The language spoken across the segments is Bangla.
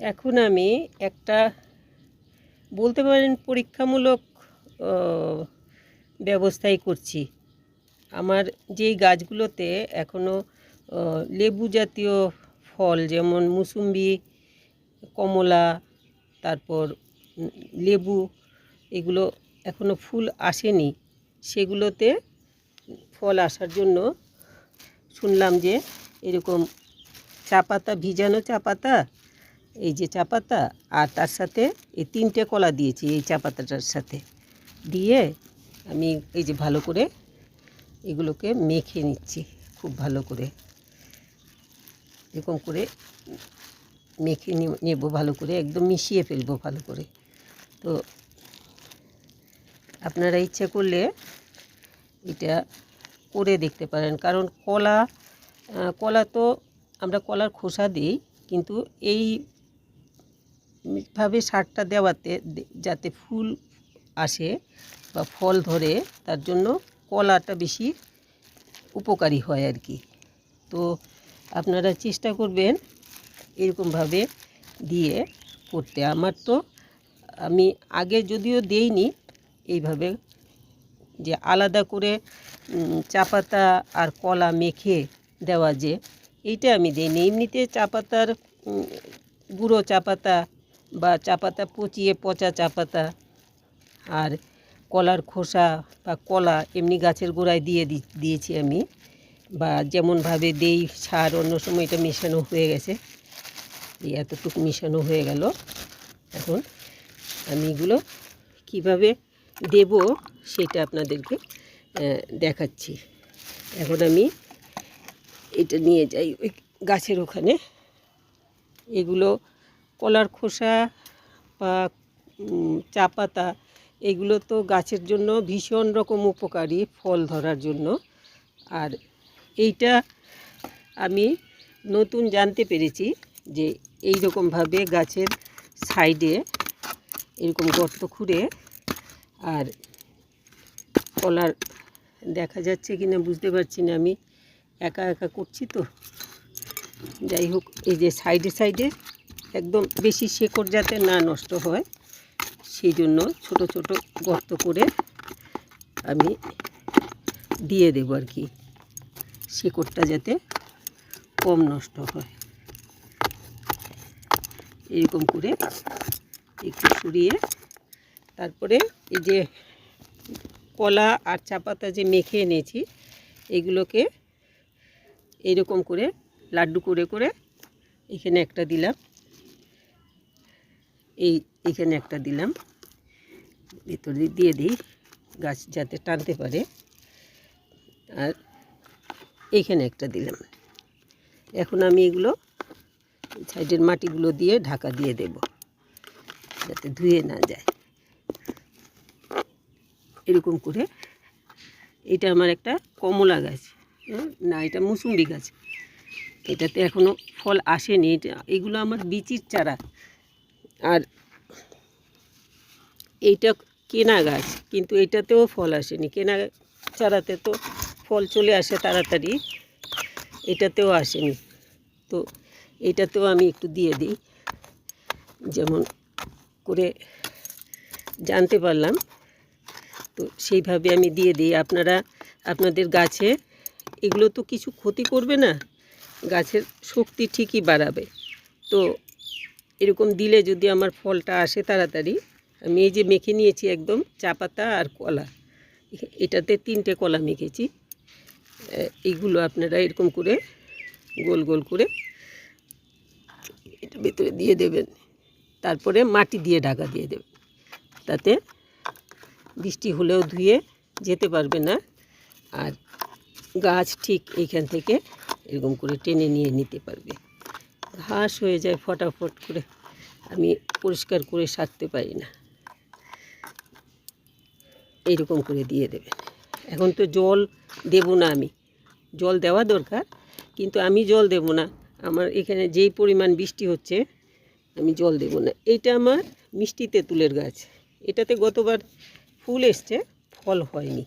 এখন আমি একটা বলতে পারেন পরীক্ষামূলক ব্যবস্থাই করছি। আমার যেই গাছগুলোতে এখনও লেবু জাতীয় ফল যেমন মুসুম্বি, কমলা, তারপর লেবু, এগুলো এখনও ফুল আসেনি। সেগুলোতে ফল আসার জন্য শুনলাম যে এরকম চা পাতা ভিজানো চা পাতা এই যে চা পাতা আর তার সাথে এই তিনটে কলা দিয়েছি এই চা পাতাটার সাথে। দিয়ে আমি এই যে ভালো করে এগুলোকে মেখে নিচ্ছি, খুব ভালো করে। এরকম করে মেখে নেব, ভালো করে একদম মিশিয়ে ফেলব ভালো করে। তো আপনারা ইচ্ছে করলে এটা করে দেখতে পারেন, কারণ কলা কলা তো আমরা কলার খোসা দিই, কিন্তু এই ভাবে সারটা দেওয়াতে যাতে ফুল আসে বা ফল ধরে, তার জন্য কলাটা বেশি উপকারী হয় আর কি। তো আপনারা চেষ্টা করবেন এরকমভাবে দিয়ে করতে। আমার তো, আমি আগে যদিও দেইনি এইভাবে যে আলাদা করে চা পাতা আর কলা মেখে দেওয়া যে, এইটা আমি দিইনি। এমনিতে চা পাতার গুঁড়ো চা পাতা বা চা পাতা পচিয়ে পচা চা পাতা আর কলার খোসা বা কলা এমনি গাছের গোড়ায় দিয়ে দিয়েছি আমি বা যেমনভাবে দেই সার অন্য সময় এটা মেশানো হয়ে গেছে। এই এতটুকু মেশানো হয়ে গেল। এখন আমি এগুলো কীভাবে দেব সেটা আপনাদেরকে দেখাচ্ছি। এখন আমি এটা নিয়ে যাই ওই গাছের ওখানে। এগুলো কলার খোসা বা চা পাতা, এগুলো তো গাছের জন্য ভীষণ রকম উপকারী ফল ধরার জন্য। আর এইটা আমি নতুন জানতে পেরেছি যে এই রকমভাবে গাছের সাইডে এরকম গর্ত খুঁড়ে আর কলার দেখা যাচ্ছে কি না বুঝতে পারছি না, আমি একা একা করছি তো। যাই হোক, এই যে সাইডে সাইডে একদম বেশি শেকড় যাতে না নষ্ট হয়, সেই জন্য ছোট ছোট গর্ত করে আমি দিয়ে দেবো আর কি, শেকড়টা যাতে কম নষ্ট হয়। এরকম করে একটু সরিয়ে তারপরে এই যে কলা আর চা পাতা যে মেখে এনেছি, এগুলোকে এইরকম করে লাড্ডু করে করে এখানে একটা দিলাম। এই এখানে একটা দিলাম। ভেতরে দিয়ে দিই গাছ যাতে টানতে পারে। আর এইখানে একটা দিলাম। এখন আমি এগুলো সাইডের মাটিগুলো দিয়ে ঢাকা দিয়ে দেব, যাতে ধুয়ে না যায়। এরকম করে। এটা আমার একটা কমলা গাছ না, এটা মুসুম্বি গাছ। এটাতে এখনও ফল আসেনি। এটা, এগুলো আমার বিচির চারা। আর এইটা কেনা গাছ, কিন্তু এটাতেও ফল আসেনি। কেনা চারাতে তো ফল চলে আসে তাড়াতাড়ি, এটাতেও আসেনি। তো এটাতেও আমি একটু দিয়ে দিই, যেমন করে জানতে পারলাম। তো সেইভাবে আমি দিয়ে দিই। আপনারা, আপনাদের গাছে এগুলো তো কিছু ক্ষতি করবে না, গাছের শক্তি ঠিকই বাড়াবে। তো এরকম দিলে যদি আমার ফলটা আসে তাড়াতাড়ি, আমি এই যে মেখে নিয়েছি একদম চা পাতা আর কলা, এটাতে তিনটে কলা মেখেছি। এইগুলো আপনারা এরকম করে গোল গোল করে এটা ভেতরে দিয়ে দেবেন, তারপরে মাটি দিয়ে ঢাকা দিয়ে দেবেন, তাতে বৃষ্টি হলেও ধুয়ে যেতে পারবে না। আর গাছ ঠিক এইখান থেকে এরকম করে টেনে নিয়ে নিতে পারবে। ঘাস হয়ে যায় ফটাফট করে। আমি পরিষ্কার করে সারতে পারি না। এইরকম করে দিয়ে দেবেন এখন তো জল দেব না আমি। জল দেওয়া দরকার, কিন্তু আমি জল দেব না। আমার এখানে যেই পরিমাণ বৃষ্টি হচ্ছে, আমি জল দেব না। এইটা আমার মিষ্টি তেঁতুলের গাছ। এটাতে গতবার ফুল এসছে, ফল হয়নি।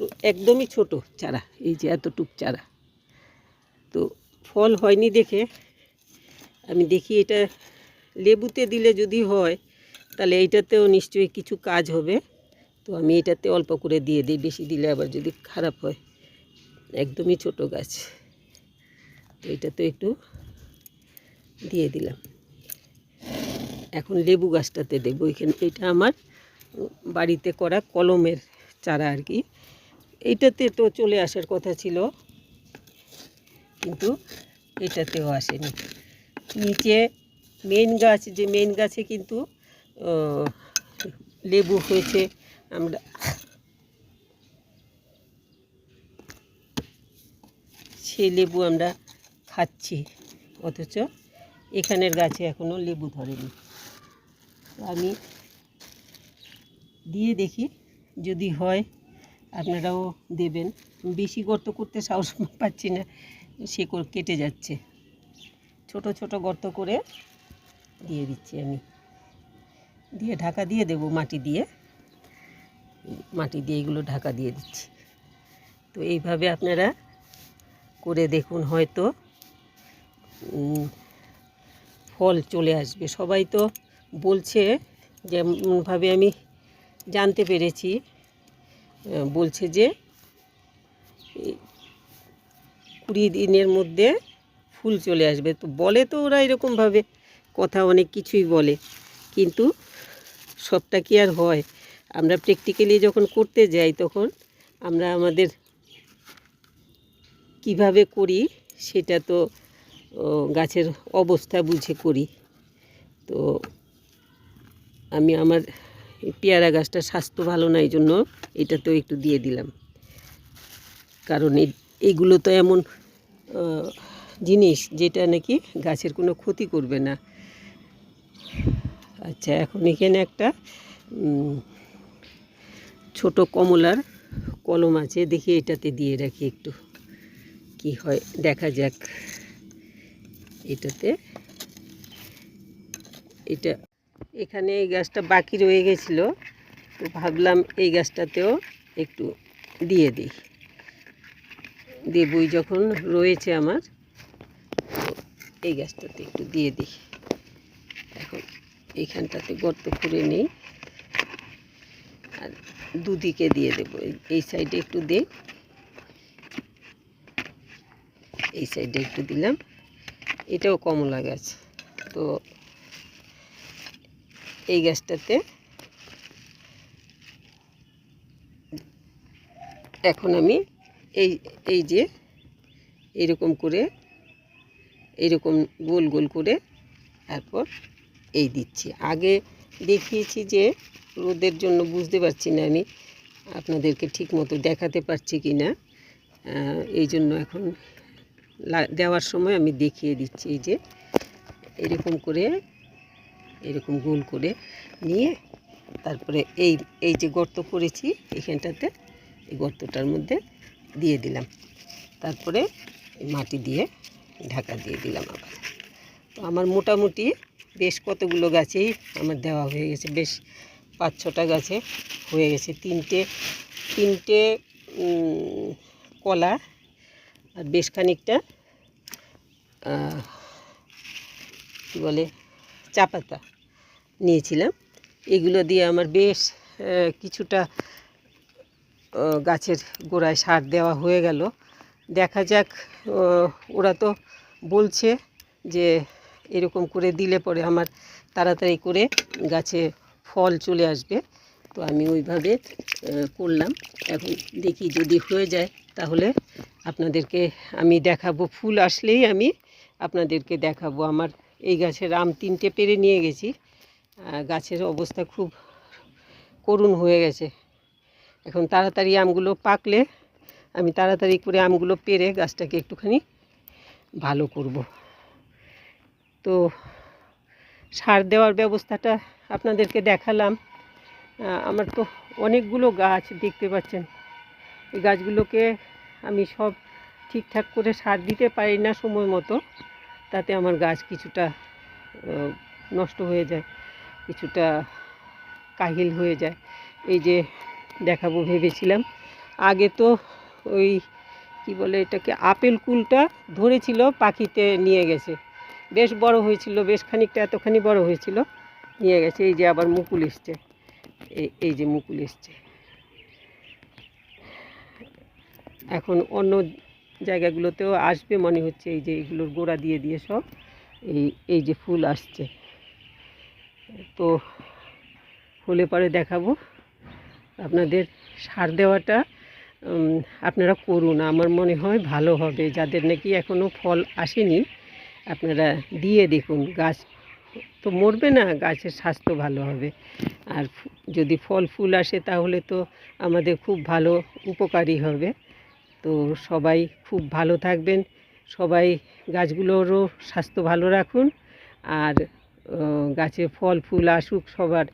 তো একদমই ছোট চারা, এই যে এতটুক চারা। তো ফল হয়নি দেখে। আমি দেখি এটা লেবুতে দিলে যদি হয়, তাহলে এইটাতেও নিশ্চয়ই কিছু কাজ হবে। তো আমি এটাতে অল্প করে দিয়ে দিই, বেশি দিলে আবার যদি খারাপ হয়। একদমই ছোট গাছ। তো এটাতে একটু দিয়ে দিলাম। এখন লেবু গাছটাতে দেবো। এখানে এটা আমার বাড়িতে করা কলমের চারা আর কি। এইটাতে তো চলে আসার কথা ছিল। কিন্তু এটাতেও আসেনি। নিচে মেন গাছ, যে মেন গাছে কিন্তু লেবু হয়েছে, আমরা সে লেবু আমরা খাচ্ছি, অথচ এখানের গাছে এখনও লেবু ধরেনি। আমি দিয়ে দেখি, যদি হয় আপনারাও দেবেন। বেশি গর্ত করতে সাহস পাচ্ছি না। শেকড় কেটে যাচ্ছে। ছোট ছোট গর্ত করে দিয়ে দিচ্ছি আমি। দিয়ে ঢাকা দিয়ে দেবো মাটি দিয়ে। মাটি দিয়ে এগুলো ঢাকা দিয়ে দিচ্ছি। তো এইভাবে আপনারা করে দেখুন, হয়তো ফল চলে আসবে। সবাই তো বলছে, যেমনভাবে আমি জানতে পেরেছি বলছে যে কুড়ি দিনের মধ্যে ফুল চলে আসবে। তো বলে তো ওরা এরকমভাবে, কথা অনেক কিছুই বলে। কিন্তু সবটা কি আর হয়? আমরা প্র্যাকটিক্যালি যখন করতে যাই তখন আমরা আমাদের কীভাবে করি সেটা তো গাছের অবস্থা বুঝে করি। তো আমি আমার পেয়ারা গাছটা স্বাস্থ্য ভালো না এই জন্য তো একটু দিয়ে দিলাম। কারণ এই এইগুলো তো এমন জিনিস যেটা নাকি গাছের কোনো ক্ষতি করবে না। আচ্ছা এখন এখানে একটা ছোট কমলার কলম আছে। দেখি এটাতে দিয়ে রাখি একটু। কি হয়, দেখা যাক। এটাতে, এটা, এখানে এই গাছটা বাকি রয়ে গেছিল। তো ভাবলাম এই গাছটাতেও একটু দিয়ে দিই। দেবই যখন রয়েছে আমার এই গাছটাতে একটু দিয়ে দিই। এখন এইখানটাতে গর্ত করে নেই। আর দুদিকে দিয়ে দেবো। এই- সাইডে একটু দেই। এই সাইডে একটু দিলাম। এটাও কমলা গাছ। তো এই গাছটাতে এখন আমি এই এই যে, এরকম করে, এরকম গোল গোল করে, তারপর এই দিচ্ছি। আগে দেখিয়েছি যে, রোদের জন্য বুঝতে পারছি না আমি, আপনাদেরকে ঠিক মতো দেখাতে পারছি কি না। এই জন্য এখন দেওয়ার সময় আমি দেখিয়ে দিচ্ছি এই যে, এরকম করে, এরকম গোল করে নিয়ে, তারপরে এই এই যে গর্ত করেছি, এখানটাতে, এই গর্তটার মধ্যে দিয়ে দিলাম। তারপরে মাটি দিয়ে ঢাকা দিয়ে দিলাম আবার। তো আমার মোটামুটি বেশ কতগুলো গাছেই আমার দেওয়া হয়ে গেছে, বেশ পাঁচ ছটা গাছে হয়ে গেছে। তিনটে তিনটে কলা আর বেশ খানিকটা কী বলে, চা পাতা নিয়েছিলাম। এগুলো দিয়ে আমার বেশ কিছুটা গাছের গোড়ায় সার দেওয়া হয়ে গেল। দেখা যাক ওরা তো বলছে যে এরকম করে দিলে পরে আমার তাড়াতাড়ি করে গাছে ফল চলে আসবে। তো আমি ওইভাবে করলাম। এখন দেখি যদি হয়ে যায় তাহলে আপনাদেরকে আমি দেখাবো। ফুল আসলেই আমি আপনাদেরকে দেখাবো। আমার এই গাছের আম তিনটে পেরে নিয়ে গেছি। গাছের অবস্থা খুব করুণ হয়ে গেছে। এখন তাড়াতাড়ি আমগুলো পাকলে আমি তাড়াতাড়ি করে আমগুলো পেরে গাছটাকে একটুখানি ভালো করব। তো সার দেওয়ার ব্যবস্থাটা আপনাদেরকে দেখালাম। আমার তো অনেকগুলো গাছ দেখতে পাচ্ছেন। এই গাছগুলোকে আমি সব ঠিকঠাক করে সার দিতে পারি না সময় মতো, তাতে আমার গাছ কিছুটা নষ্ট হয়ে যায়, কিছুটা কাহিল হয়ে যায়। এই যে দেখাবো ভেবেছিলাম। আগে তো ওই কি বলে এটাকে আপেল কুলটা ধরেছিল, পাখিতে নিয়ে গেছে। বেশ বড় হয়েছিল, বেশ খানিকটা, এতখানি বড় হয়েছিল, নিয়ে গেছে। এই যে আবার মুকুল এসছে। এই যে মুকুল এসছে। এখন অন্য জায়গাগুলোতেও আসবে মনে হচ্ছে, এই যে এগুলোর গোড়া দিয়ে দিয়ে সব এই এই যে ফুল আসছে। তো হলে পরে দেখাবো। আপনাদের সার দেওয়াটা আপনারা করুন। আমার মনে হয় ভালো হবে। যাদের নাকি এখনও ফল আসেনি, আপনারা দিয়ে দেখুন। গাছ তো মরবে না, গাছের স্বাস্থ্য ভালো হবে। আর যদি ফল ফুল আসে তাহলে তো আমাদের খুব ভালো উপকারী হবে। তো সবাই খুব ভালো থাকবেন। সবাই গাছগুলোরও স্বাস্থ্য ভালো রাখুন। আর গাছে ফল ফুল আসুক সবার,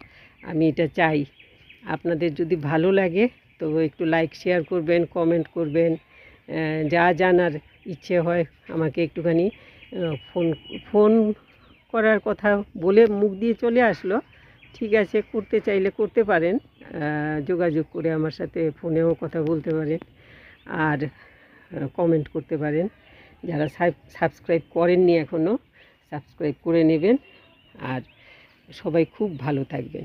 আমি এটা চাই। আপনাদের যদি ভালো লাগে তো একটু লাইক শেয়ার করবেন কমেন্ট করবেন। যা জানার ইচ্ছে হয় আমাকে একটুখানি ফোন ফোন করার কথা বলে মুখ দিয়ে চলে আসলো। ঠিক আছে, করতে চাইলে করতে পারেন। যোগাযোগ করে আমার সাথে ফোনেও কথা বলতে পারেন আর কমেন্ট করতে পারেন। যারা সাবস্ক্রাইব করেননি এখনও সাবস্ক্রাইব করে নেবেন। আর সবাই খুব ভালো থাকবেন।